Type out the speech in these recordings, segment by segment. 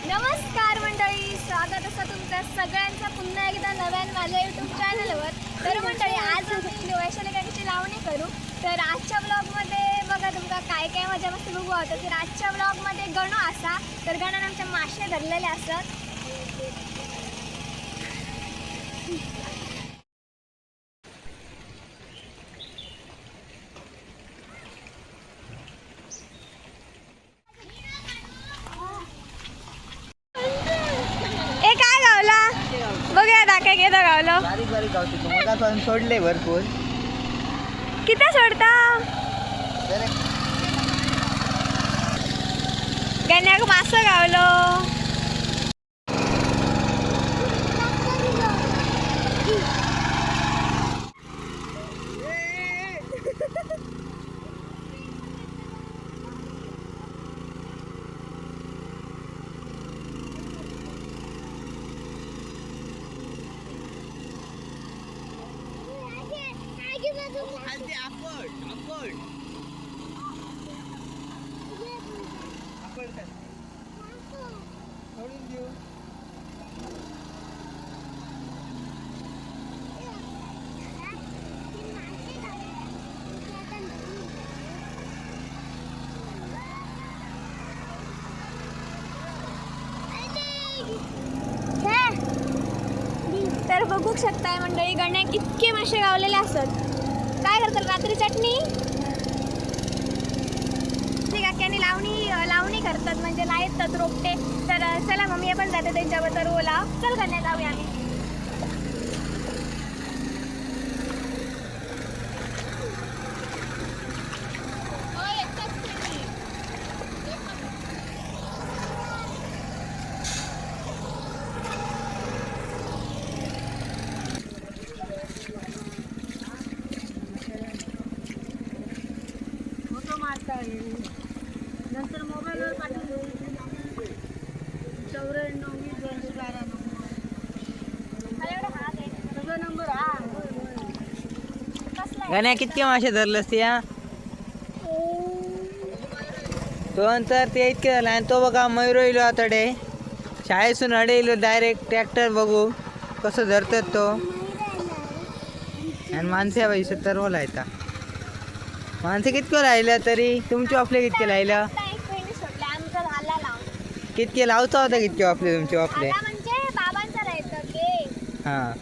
नमस्कार मंडळी स्वागत असं तुमचं सगळ्यांचं पुन्हा एकदा नव्यान माझ्या युट्यूब चॅनलवर तर मंडळी आज आम्ही वैशाली लावणी करू. तर आजच्या ब्लॉगमध्ये बघा तुमका काय काय मजा मस्त बघू होतं तर आजच्या ब्लॉगमध्ये गणू असा तर गणान आमच्या मासे धरलेले असत ए काय गावला बघूया दाखा घेता गावलं. बारीक बारीक गावते सोडले भरपूर. किती सोडता? गण्याक मास गावलो तर बघू शकताय मंडळी गण्यात इतके मासे गावलेले असत. काय करतात रात्री चटणी? ती काक्याने लावणी लावणी करतात म्हणजे लायतात रोपटे. तर चला मम्मी पण जाते त्यांच्याबद्दल ओला चल गण्या जाऊया आम्ही. गण्या कितके मासे धरलंस त्या तो नंतर ते इतके झालं आणि तो बघा मयूर येलो आतडे. शाळेसून अडेलो डायरेक्ट ट्रॅक्टर बघू. कसं धरतात तो. आणि माणसे पैसे तर ओला येता माणसे कितके राहिलं तरी? तुमचे आपले कितके राहिलं? कितके लावचा होता कितके आपले तुमचे आपले आता म्हणजे हां.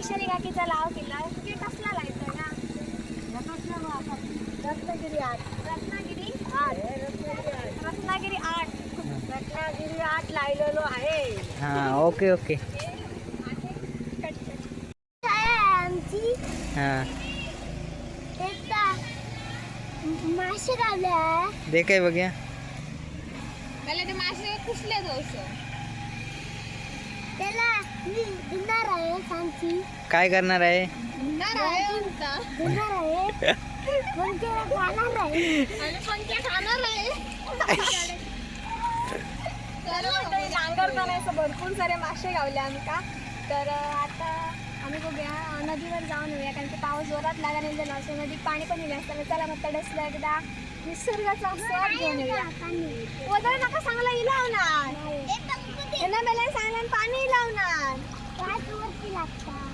वैशाली काकीचा लाव केला की कसला लायचं ना? रत्नागिरी आठ रत्नागिरी आठ रत्नागिरी आठ रत्नागिरी आठ लायलेलो आहे। हाँ ओके ओके। आमची हाँ। मासे गावल्या दे काय? बघूया त्याला ते मासे कुसले दोष त्याला काय करणार आहे? नांगरताना असं भरपूर सारे मासे गावले आम्ही का? तर आता आम्ही बघूया नदीवर जाऊन येऊया कारण की पाऊस जोरात लागा नाही झाला असं नदीत पाणी पण येईल असतं चला मग तडसला एकदा निसर्गाचा स्वाद घेऊन येऊया. वदळ नका चांगला इलावणार यांना मेला सांगणार पाणी लावणार.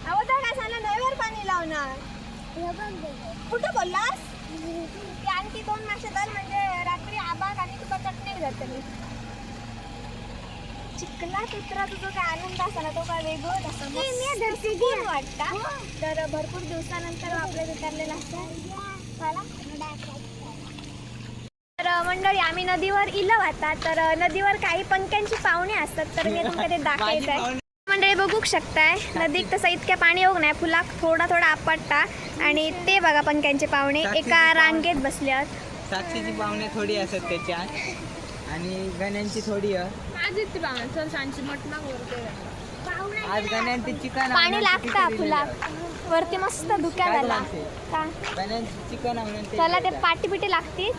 अगोदर काय सांगणार नव्यावर पाणी लावणार. कुठं बोललास? की आणखी दोन मासे तर म्हणजे रात्री आबाग आणि तुका चटणी जाते मी चिखलात उतराचा जो काय आनंद असा ना तो काय वेगळाच असा मस्त सुकून वाटता. तर भरपूर दिवसानंतर आपल्या उतरलेला असतं. तर मंडळी आम्ही नदीवर इलं वाहता तर नदीवर काही पंख्यांची पाहुणे असतात तर मी तुमच्या ते दाखवायचं आहे मंडळी बघू शकताय. नदीत तसं इतक्या पाणी होऊ नाही फुला थोडा थोडा आपटता. आणि ते बघा पंख्यांचे पाहुणे एका रांगेत बसले आहेत साक्षीची पाहुणे थोडी असत त्याच्यात आणि गण्यांची थोडी आहे. आज सांची मटणा गण्यांची चिकन पाणी लागता फुलाक. वरती मस्त धुक्या काय झाला? का? चिकन चला ते देतात. पाटी पिटी लागतील.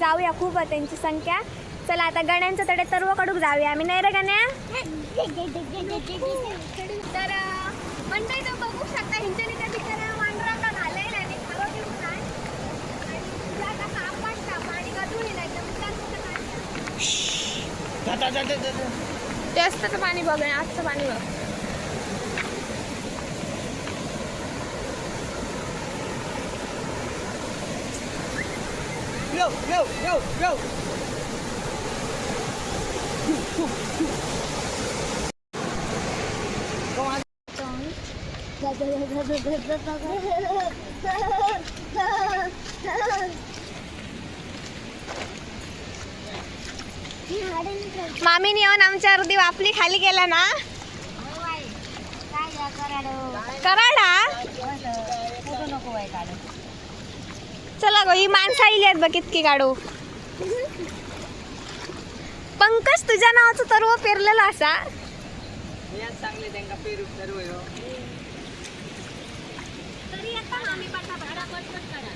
जाऊया खूप आहे त्यांची संख्या. चला आता गण्यांचं तडे सर्व कडूक जाऊया आम्ही नाही रे गण्या? तर मंडळी तर बघू शकता घालायला आणि खारो घेऊन आणि. नाही तर पाणी बघ आजचं पाणी बघ. Go, go, go, go. On. मामीने येऊन आमच्या अर्धी वापली खाली केला ना कराडा नको आहे काढ चला गो ही माणसं आली आहेत बघ कितकी काढू पंकज तुझ्या नावाचं तरव पेरलेलं असा यात चांगले त्यांना पेरू सर्व ह्यो. तरी आता आम्ही पटापट पटपट काढा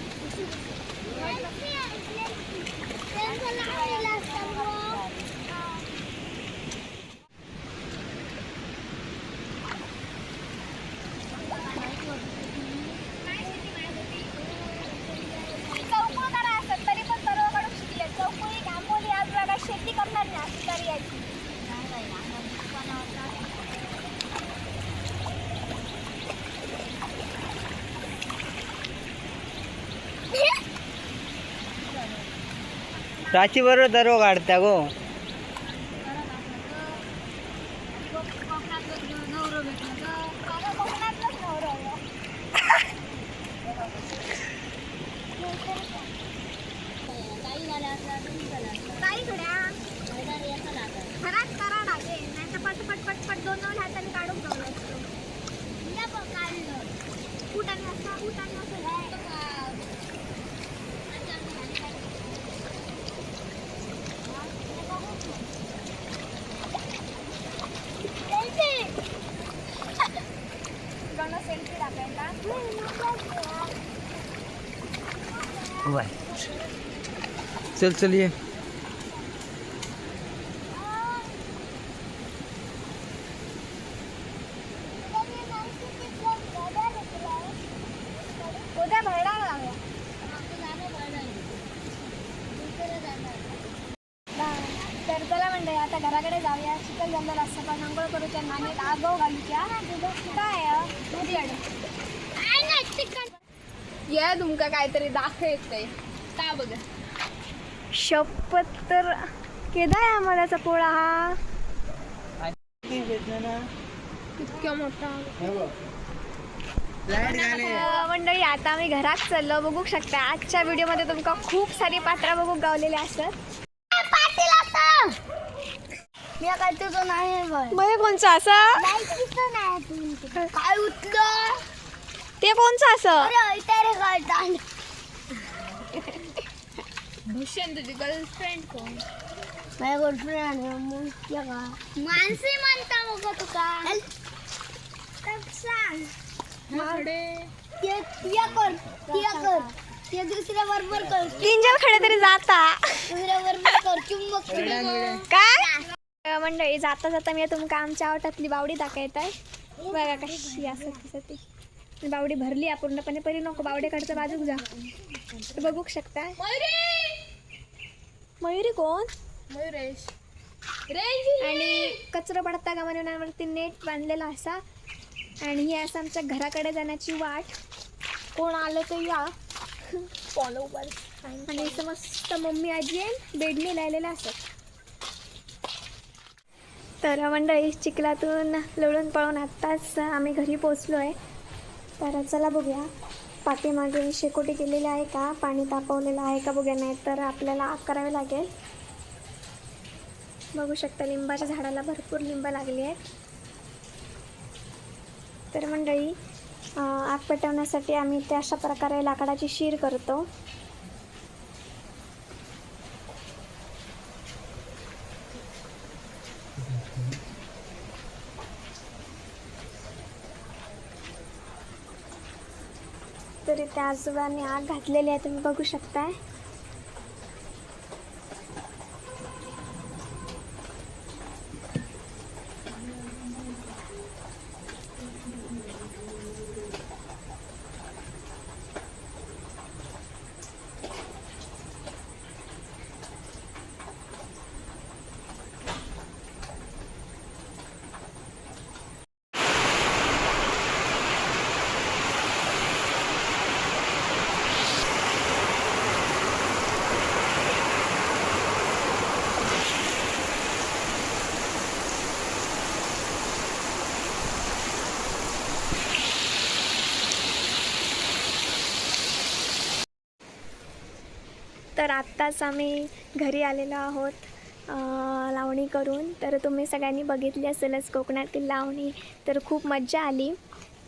चौकुळकडे असतात तरी पण सर्वकडून शिकले चौकुळी घांबोली आज बघा शेती करणार नाही अशी तरी यायची प्राची बरोबर दरव काढता गो नवरं भेटलं ग माझं कोकणातलंच नवरं आहे. काही झालं असलं तुम्ही झालं असलं काही थोड्या मैदान येतं ना आता घरात करा लागेल नाही तर पटपट पटपट दोन दोन हाताने काढून ठेवलं असतं कुटाने असं कुटाने असं गणं सेल्फी टाकायला बाय चल चल उद्या भरडार जाऊया तर चला म्हणते आता घराकडे जाऊया चिकन जमलं असतं पण आंघोळ करूच्या नाणीत आगव घालूच्या काय या तुमका काहीतरी दाखवते का बघ. शपथ तर केदा आहे आम्हालाचा पोळा हा. इतक्या मोठा. लाइट घाले अ, मंडळी आता आम्ही घरात चाललो. बघू शकता आजच्या व्हिडिओमध्ये तुमका खूप सारी पात्रा बघू गावलेले असतात. मी काय तुझं नाही मग कोणचं असं. काय उठलं? ते कोणचं असं अरे तेरे काय भूषण तुझी गर्लफ्रेंड कोण? माझ्या गर्लफ्रेंड मग त्या का? माणसे म्हणता मग तुका. सांग. ते तिया कर तिया कर. ते दुसऱ्या बरोबर कर. तीन खडे तरी जाता. दुसऱ्या बरोबर कर. चुंबक काय? मंडळी जाता जाता मी तुमका आमच्या आवटातली बावडी दाखवत आहे बघा कशी असं तसं ती ती बावडी भरली आहे पूर्णपणे परी नको बावडेकडचं बाजूक जा. तर बघू शकता. मयुरी! कोण? मयुरेश. आणि कचरा पडता का म्हणण्यावरती नेट बांधलेला असा? आणि ही असं आमच्या घराकडे जाण्याची वाट. कोण आलं तर या. फॉलोवर आणि इथं मस्त मम्मी आजी आहे बेडने लायलेलं असत तर मंडळी चिखलातून लढून पळून आत्ताच आम्ही घरी पोचलो आहे तर चला बघूया. पाठीमागे शेकोटी केलेली आहे का? पाणी तापवलेलं आहे का बघूया नाही तर आपल्याला आग करावी लागेल. बघू शकता लिंबाच्या झाडाला भरपूर लिंब लागली आहेत. तर मंडळी आग पेटवण्यासाठी आम्ही ते अशा प्रकारे लाकडाची शीर करतो. तरी त्या आजोबांनी आग घातलेली आहे तुम्ही बघू शकताय. तर आत्ताच आम्ही घरी आलेलो आहोत लावणी करून. तर तुम्ही सगळ्यांनी बघितली असेलच कोकणातील लावणी. तर खूप मज्जा आली.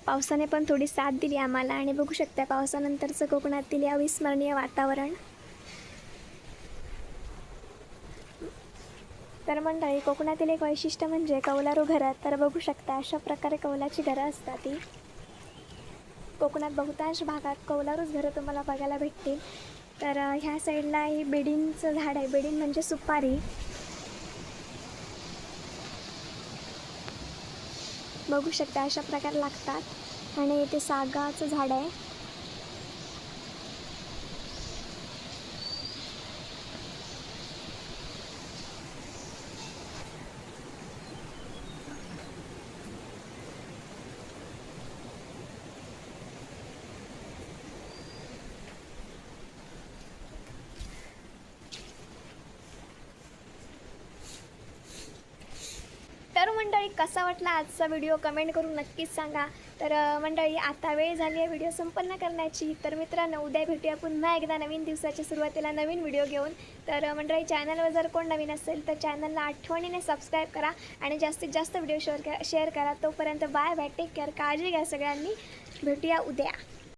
पावसाने पण थोडी साथ दिली आम्हाला आणि बघू शकता पावसानंतरचं कोकणातील या अविस्मरणीय वातावरण. तर मंडळी कोकणातील एक वैशिष्ट्य म्हणजे कौलारू घरात तर बघू शकता अशा प्रकारे कौलाची घरं असतात ती कोकणात बहुतांश भागात कौलारूच घरं तुम्हाला बघायला भेटतील. तर ह्या साईडला हे बेडींचं झाड आहे. बेडीन म्हणजे सुपारी. बघू शकता अशा प्रकारे लागतात. आणि इथे सागाचं झाड आहे तर मंडळी कसा वाटला आजचा व्हिडिओ कमेंट करून नक्कीच सांगा. तर मंडळी आता वेळ झाली आहे व्हिडिओ संपन्न करण्याची. तर मित्रांनो उद्या भेटूया पुन्हा एकदा नवीन दिवसाच्या सुरुवातीला नवीन व्हिडिओ घेऊन. तर मंडळी चॅनलवर जर कोण नवीन असेल तर चॅनलला आठवणीने सबस्क्राईब करा आणि जास्तीत जास्त व्हिडिओ शेअर करा. शेअर करा. तोपर्यंत बाय बाय टेक केअर काळजी घ्या सगळ्यांनी. भेटूया उद्या.